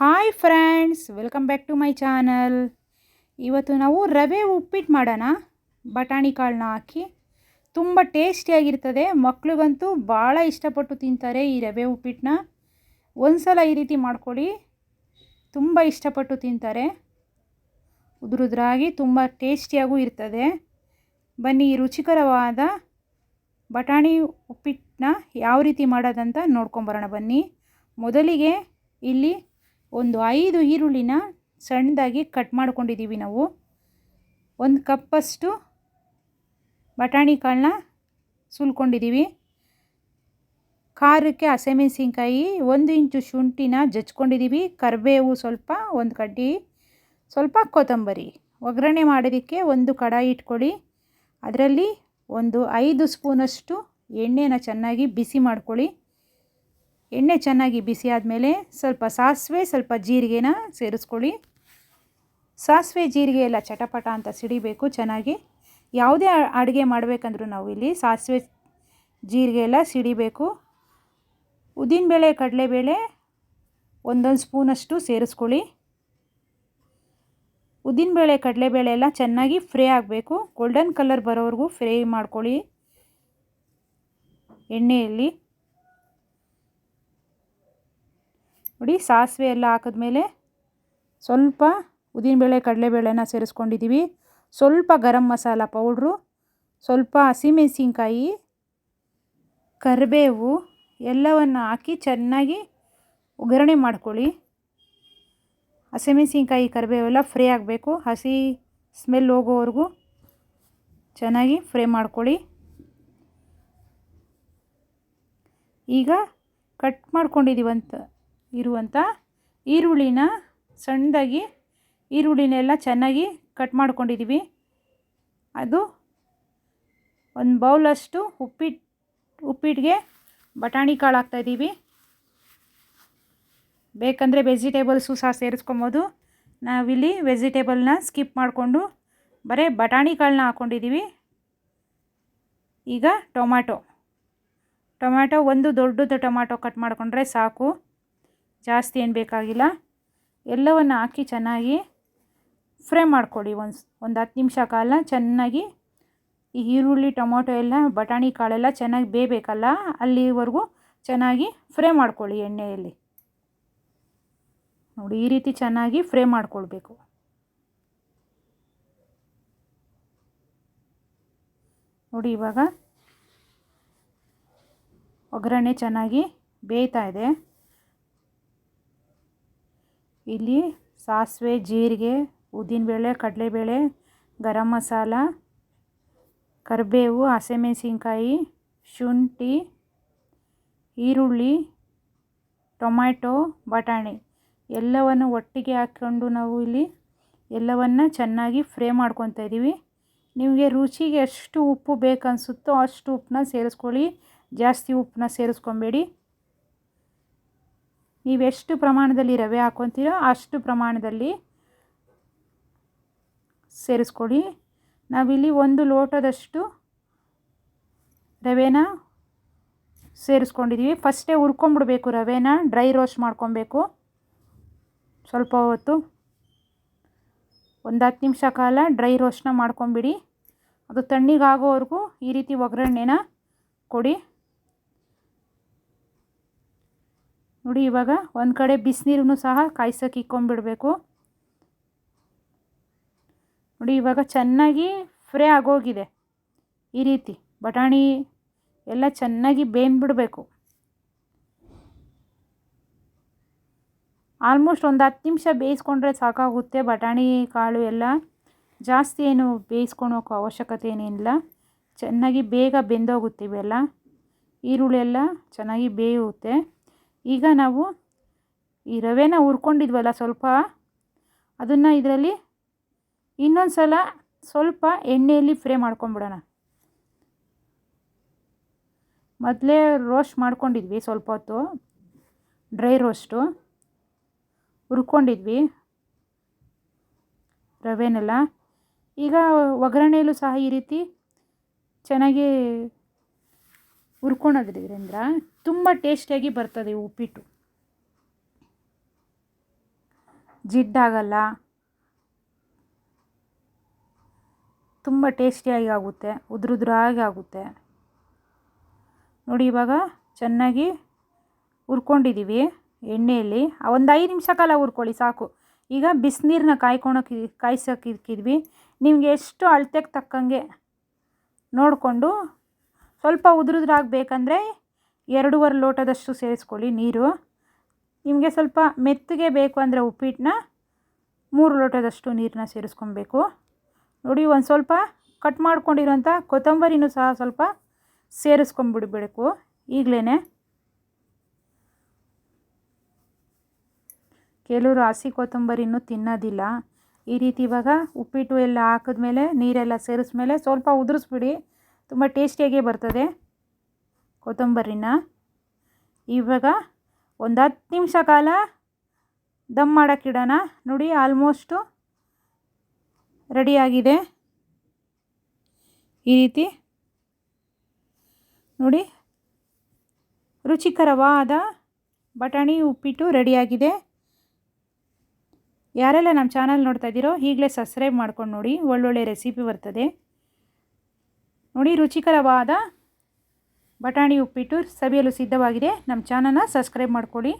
Hi friends welcome back to my channel ಇವತ್ತು ನಾವು ರವೆ ಉಪ್ಪಿಟ್ಟು ಮಾಡೋಣ. ಬಟಾಣಿ ಕಾಳನ್ನ ಹಾಕಿ. ತುಂಬ ಟೇಸ್ಟಿಯಾಗಿರ್ತದೆ ಮಕ್ಳಿಗಂತೂ ಭಾಳ ಇಷ್ಟಪಟ್ಟು ತಿಂತಾರೆ ಈ ರವೆ ಉಪ್ಪಿಟ್ಟನ್ನ ಒಂದು ಸಲ ಈ ರೀತಿ ಮಾಡ್ಕೊಳ್ಳಿ. ತುಂಬ ಇಷ್ಟಪಟ್ಟು ತಿಂತಾರೆ. ಉದುರುದ್ರಾಗಿ ತುಂಬ ಟೇಸ್ಟಿಯಾಗೂ ಇರ್ತದೆ. ಬನ್ನಿ, ರುಚಿಕರವಾದ ಬಟಾಣಿ ಉಪ್ಪಿಟ್ಟನ್ನ ಯಾವ ರೀತಿ ಮಾಡೋದಂತ ನೋಡ್ಕೊಂಬರೋಣ ಬನ್ನಿ. ಮೊದಲಿಗೆ ಇಲ್ಲಿ ಒಂದು ಐದು ಈರುಳ್ಳಿನ ಸಣ್ಣದಾಗಿ ಕಟ್ ಮಾಡ್ಕೊಂಡಿದ್ದೀವಿ ನಾವು. ಒಂದು ಕಪ್ಪಷ್ಟು ಬಟಾಣಿ ಕಾಳನ್ನ ಸುಲ್ಕೊಂಡಿದ್ದೀವಿ. ಖಾರಕ್ಕೆ ಹಸಿಮೆಣಸಿನ್ಕಾಯಿ, ಒಂದು ಇಂಚು ಶುಂಠಿನ ಜಚ್ಕೊಂಡಿದ್ದೀವಿ ಕರಿಬೇವು ಸ್ವಲ್ಪ, ಒಂದು ಕಡ್ಡಿ, ಸ್ವಲ್ಪ ಕೊತ್ತಂಬರಿ. ಒಗ್ಗರಣೆ ಮಾಡೋದಕ್ಕೆ ಒಂದು ಕಡಾಯಿ ಇಟ್ಕೊಳ್ಳಿ. ಅದರಲ್ಲಿ ಒಂದು ಐದು ಸ್ಪೂನಷ್ಟು ಎಣ್ಣೆನ ಚೆನ್ನಾಗಿ ಬಿಸಿ ಮಾಡ್ಕೊಳ್ಳಿ. ಎಣ್ಣೆ ಚೆನ್ನಾಗಿ ಬಿಸಿ ಆದಮೇಲೆ ಸ್ವಲ್ಪ ಸಾಸಿವೆ, ಸ್ವಲ್ಪ ಜೀರಿಗೆನ ಸೇರಿಸ್ಕೊಳ್ಳಿ. ಸಾಸಿವೆ, ಜೀರಿಗೆ ಎಲ್ಲ ಚಟಪಟ ಅಂತ ಸಿಡಿಬೇಕು ಚೆನ್ನಾಗಿ. ಯಾವುದೇ ಅಡುಗೆ ಮಾಡಬೇಕಂದ್ರೂ ನಾವು ಇಲ್ಲಿ ಸಾಸಿವೆ, ಜೀರಿಗೆ ಎಲ್ಲ ಸಿಡಿಬೇಕು. ಉದ್ದಿನಬೇಳೆ ಕಡಲೆಬೇಳೆ ಒಂದೊಂದು ಸ್ಪೂನಷ್ಟು ಸೇರಿಸ್ಕೊಳ್ಳಿ. ಉದ್ದಿನಬೇಳೆ ಕಡಲೆಬೇಳೆ ಎಲ್ಲ ಚೆನ್ನಾಗಿ ಫ್ರೈ ಆಗಬೇಕು. ಗೋಲ್ಡನ್ ಕಲರ್ ಬರೋವರೆಗೂ ಫ್ರೈ ಮಾಡ್ಕೊಳ್ಳಿ. ಎಣ್ಣೆಯಲ್ಲಿ ನೋಡಿ ಸಾಸಿವೆ ಎಲ್ಲ ಹಾಕಿದ್ಮೇಲೆ ಸ್ವಲ್ಪ ಉದ್ದಿನಬೇಳೆ ಕಡಲೆಬೇಳೆನ ಸೇರಿಸ್ಕೊಂಡಿದ್ದೀವಿ. ಸ್ವಲ್ಪ ಗರಂ ಮಸಾಲ ಪೌಡ್ರು ಸ್ವಲ್ಪ ಹಸಿಮೆಣಸಿನ್ಕಾಯಿ, ಕರಿಬೇವು ಎಲ್ಲವನ್ನು ಹಾಕಿ ಚೆನ್ನಾಗಿ ಒಗ್ಗರಣೆ ಮಾಡ್ಕೊಳ್ಳಿ. ಹಸಿಮೆಣಸಿನ್ಕಾಯಿ ಕರಿಬೇವೆಲ್ಲ ಫ್ರೈ ಆಗಬೇಕು. ಹಸಿ ಸ್ಮೆಲ್ ಹೋಗೋವರೆಗೂ ಚೆನ್ನಾಗಿ ಫ್ರೈ ಮಾಡ್ಕೊಳ್ಳಿ. ಈಗ ಕಟ್ ಮಾಡ್ಕೊಂಡಿದ್ದೀವಂತ ಇರುವಂಥ ಈರುಳ್ಳಿನ ಸಣ್ಣದಾಗಿ ಈರುಳ್ಳಿನೆಲ್ಲ ಚೆನ್ನಾಗಿ ಕಟ್ ಮಾಡ್ಕೊಂಡಿದ್ದೀವಿ. ಅದು ಒಂದು ಬೌಲಷ್ಟು ಉಪ್ಪಿಟ್ಟು ಉಪ್ಪಿಟ್ಟಿಗೆ ಬಟಾಣಿ ಕಾಳು ಹಾಕ್ತಾಯಿದ್ದೀವಿ ಬೇಕಂದರೆ ವೆಜಿಟೇಬಲ್ಸು ಸಹ ಸೇರಿಸ್ಕೊಬೋದು. ನಾವಿಲ್ಲಿ ವೆಜಿಟೇಬಲ್ನ ಸ್ಕಿಪ್ ಮಾಡಿಕೊಂಡು ಬರೀ ಬಟಾಣಿ ಕಾಳನ್ನ ಹಾಕ್ಕೊಂಡಿದ್ದೀವಿ ಈಗ ಟೊಮ್ಯಾಟೊ ಟೊಮ್ಯಾಟೊ ಒಂದು ದೊಡ್ಡದು ಟೊಮ್ಯಾಟೊ ಕಟ್ ಮಾಡಿಕೊಂಡ್ರೆ ಸಾಕು. ಜಾಸ್ತಿ ಏನು ಬೇಕಾಗಿಲ್ಲ? ಎಲ್ಲವನ್ನು ಹಾಕಿ ಚೆನ್ನಾಗಿ ಫ್ರೈ ಮಾಡ್ಕೊಳ್ಳಿ ಒಂದು ಒಂದು ಹತ್ತು ನಿಮಿಷ ಕಾಲ ಚೆನ್ನಾಗಿ ಈ ಈರುಳ್ಳಿ, ಟೊಮೊಟೊ ಎಲ್ಲ, ಬಟಾಣಿ ಕಾಳೆಲ್ಲ ಚೆನ್ನಾಗಿ ಬೇಯಬೇಕಲ್ಲ? ಅಲ್ಲಿವರೆಗೂ ಚೆನ್ನಾಗಿ ಫ್ರೈ ಮಾಡ್ಕೊಳ್ಳಿ ಎಣ್ಣೆಯಲ್ಲಿ. ನೋಡಿ, ಈ ರೀತಿ ಚೆನ್ನಾಗಿ ಫ್ರೈ ಮಾಡಿಕೊಳ್ಬೇಕು. ನೋಡಿ, ಇವಾಗ ಒಗ್ಗರಣೆ ಚೆನ್ನಾಗಿ ಬೇಯ್ತಾ ಇದೆ. ಇಲ್ಲಿ ಸಾಸಿವೆ, ಜೀರಿಗೆ ಉದ್ದಿನಬೇಳೆ ಕಡಲೆಬೇಳೆ ಗರಂ ಮಸಾಲ, ಕರಿಬೇವು, ಹಸಿಮೆಣಸಿನ್ಕಾಯಿ, ಶುಂಠಿ, ಈರುಳ್ಳಿ, ಟೊಮ್ಯಾಟೊ, ಬಟಾಣಿ. ಎಲ್ಲವನ್ನು ಒಟ್ಟಿಗೆ ಹಾಕ್ಕೊಂಡು ನಾವು ಇಲ್ಲಿ ಎಲ್ಲವನ್ನು ಚೆನ್ನಾಗಿ ಫ್ರೈ ಮಾಡ್ಕೊತಾ ಇದ್ದೀವಿ. ನಿಮಗೆ ರುಚಿಗೆ ಎಷ್ಟು ಉಪ್ಪು ಬೇಕನ್ನಿಸುತ್ತೋ ಅಷ್ಟು ಉಪ್ಪನ್ನ ಸೇರಿಸ್ಕೊಳ್ಳಿ. ಜಾಸ್ತಿ ಉಪ್ಪನ್ನ ಸೇರಿಸ್ಕೊಬೇಡಿ. ನೀವೆಷ್ಟು ಪ್ರಮಾಣದಲ್ಲಿ ರವೆ ಹಾಕ್ಕೊತೀರೋ ಅಷ್ಟು ಪ್ರಮಾಣದಲ್ಲಿ ಸೇರಿಸ್ಕೊಳ್ಳಿ ನಾವಿಲ್ಲಿ ಒಂದು ಲೋಟದಷ್ಟು ರವೆನ ಸೇರಿಸ್ಕೊಂಡಿದ್ದೀವಿ ಫಸ್ಟೇ ಹುರ್ಕೊಂಬಿಡ್ಬೇಕು ರವೆನ, ಡ್ರೈ ರೋಸ್ಟ್ ಮಾಡ್ಕೊಬೇಕು. ಸ್ವಲ್ಪ ಹೊತ್ತು, ಒಂದು ಹತ್ತು ನಿಮಿಷ ಕಾಲ ಡ್ರೈ ರೋಸ್ಟ್ನ ಮಾಡ್ಕೊಂಬಿಡಿ. ಅದು ತಣ್ಣಗಾಗೋವರೆಗೂ ಈ ರೀತಿ ಒಗ್ಗರಣೆನ ಕೊಡಿ. ನೋಡಿ, ಇವಾಗ ಒಂದು ಕಡೆ ಬಿಸಿನೀರನ್ನು ಸಹ ಕಾಯ್ಸೋಕೆ ಇಕ್ಕೊಂಬಿಡಬೇಕು ನೋಡಿ, ಇವಾಗ ಚೆನ್ನಾಗಿ ಫ್ರೈ ಆಗೋಗಿದೆ ಈ ರೀತಿ. ಬಟಾಣಿ ಎಲ್ಲ ಚೆನ್ನಾಗಿ ಬೇಯ್ಬಿಡಬೇಕು ಆಲ್ಮೋಸ್ಟ್ ಒಂದು ಹತ್ತು ನಿಮಿಷ ಬೇಯಿಸ್ಕೊಂಡ್ರೆ ಸಾಕಾಗುತ್ತೆ. ಬಟಾಣಿ, ಕಾಳು ಎಲ್ಲ ಜಾಸ್ತಿ ಏನು ಬೇಯಿಸ್ಕೊಳೋಕೆ ಅವಶ್ಯಕತೆ ಏನಿಲ್ಲ. ಚೆನ್ನಾಗಿ ಬೇಗ ಬೆಂದೋಗುತ್ತೆ ಇವೆಲ್ಲ. ಈರುಳ್ಳಿ ಎಲ್ಲ ಚೆನ್ನಾಗಿ ಬೇಯುತ್ತೆ. ಈಗ ನಾವು ಈ ರವೆನ ಹುರ್ಕೊಂಡಿದ್ವಲ್ಲ ಸ್ವಲ್ಪ, ಅದನ್ನು ಇದರಲ್ಲಿ ಇನ್ನೊಂದು ಸಲ ಸ್ವಲ್ಪ ಎಣ್ಣೆಯಲ್ಲಿ ಫ್ರೈ ಮಾಡ್ಕೊಂಬಿಡೋಣ. ಮೊದಲೇ ರೋಸ್ಟ್ ಮಾಡ್ಕೊಂಡಿದ್ವಿ ಸ್ವಲ್ಪ ಹೊತ್ತು, ಡ್ರೈ ರೋಸ್ಟು ಹುರ್ಕೊಂಡಿದ್ವಿ ರವೆನೆಲ್ಲ. ಈಗ ಒಗ್ಗರಣೆಯಲ್ಲೂ ಸಹ ಈ ರೀತಿ ಚೆನ್ನಾಗಿ ಹುರ್ಕೊಳೋದ್ರಿಂದ ತುಂಬ ಟೇಸ್ಟಿಯಾಗಿ ಬರ್ತದೆ ಉಪ್ಪಿಟ್ಟು. ಜಿಡ್ಡಾಗಲ್ಲ ತುಂಬ ಟೇಸ್ಟಿಯಾಗಿ ಆಗುತ್ತೆ, ಉದುರುದ್ರಾಗಿ ಆಗುತ್ತೆ. ನೋಡಿ ಇವಾಗ ಚೆನ್ನಾಗಿ ಹುರ್ಕೊಂಡಿದ್ದೀವಿ ಎಣ್ಣೆಯಲ್ಲಿ. ಒಂದು ಐದು ನಿಮಿಷ ಕಾಲ ಹುರ್ಕೊಳ್ಳಿ, ಸಾಕು. ಈಗ ಬಿಸಿನೀರನ್ನ ಕಾಯ್ಕೊಳಕ್ಕೆ ಕಾಯ್ಸೋಕೆ ನಿಮಗೆ ಎಷ್ಟು ಅಳತೆಗೆ ತಕ್ಕಂಗೆ ನೋಡಿಕೊಂಡು ಸ್ವಲ್ಪ ಉದುರುದ್ರಾಗಬೇಕಂದ್ರೆ ಎರಡೂವರೆ ಲೋಟದಷ್ಟು ಸೇರಿಸ್ಕೊಳ್ಳಿ ನೀರು. ನಿಮಗೆ ಸ್ವಲ್ಪ ಮೆತ್ತಗೆ ಬೇಕು ಅಂದರೆ ಉಪ್ಪಿಟ್ಟನ್ನ ಮೂರು ಲೋಟದಷ್ಟು ನೀರನ್ನ ಸೇರಿಸ್ಕೊಬೇಕು. ನೋಡಿ, ಒಂದು ಸ್ವಲ್ಪ ಕಟ್ ಮಾಡ್ಕೊಂಡಿರೋಂಥ ಕೊತ್ತಂಬರಿನೂ ಸಹ ಸ್ವಲ್ಪ ಸೇರಿಸ್ಕೊಂಬಿಡ್ಬೇಕು ಈಗಲೇ ಕೆಲವರು ಹಸಿ ಕೊತ್ತಂಬರಿನೂ ತಿನ್ನೋದಿಲ್ಲ. ಈ ರೀತಿ ಇವಾಗ ಉಪ್ಪಿಟ್ಟು ಎಲ್ಲ ಹಾಕಿದ್ಮೇಲೆ ನೀರೆಲ್ಲ ಸೇರಿಸ್ಮೇಲೆ ಸ್ವಲ್ಪ ಉದುರಿಸ್ಬಿಡಿ. ತುಂಬ ಟೇಸ್ಟಿಯಾಗೇ ಬರ್ತದೆ ಕೊತ್ತಂಬರಿನ. ಇವಾಗ ಒಂದು ಹತ್ತು ನಿಮಿಷ ಕಾಲ ದಮ್ ಮಾಡೋಕ್ಕಿಡೋಣ ನೋಡಿ ಆಲ್ಮೋಸ್ಟು ರೆಡಿಯಾಗಿದೆ ಈ ರೀತಿ. ನೋಡಿ, ರುಚಿಕರವಾದ ಬಟಾಣಿ ಉಪ್ಪಿಟ್ಟು ರೆಡಿಯಾಗಿದೆ ಯಾರೆಲ್ಲ ನಮ್ಮ ಚಾನಲ್ ನೋಡ್ತಾ ಇದ್ದೀರೋ ಈಗಲೇ ಸಬ್ಸ್ಕ್ರೈಬ್ ಮಾಡ್ಕೊಂಡು ನೋಡಿ, ಒಳ್ಳೊಳ್ಳೆ ರೆಸಿಪಿ ಬರ್ತದೆ. ನೋಡಿ ರುಚಿಕರವಾದ ಬಟಾಣಿ ಉಪ್ಪಿಟ್ಟು ಸವಿಯಲು ಸಿದ್ಧವಾಗಿದೆ. ನಮ್ಮ ಚಾನಲ್ನ ಸಬ್ಸ್ಕ್ರೈಬ್ ಮಾಡ್ಕೊಳ್ಳಿ.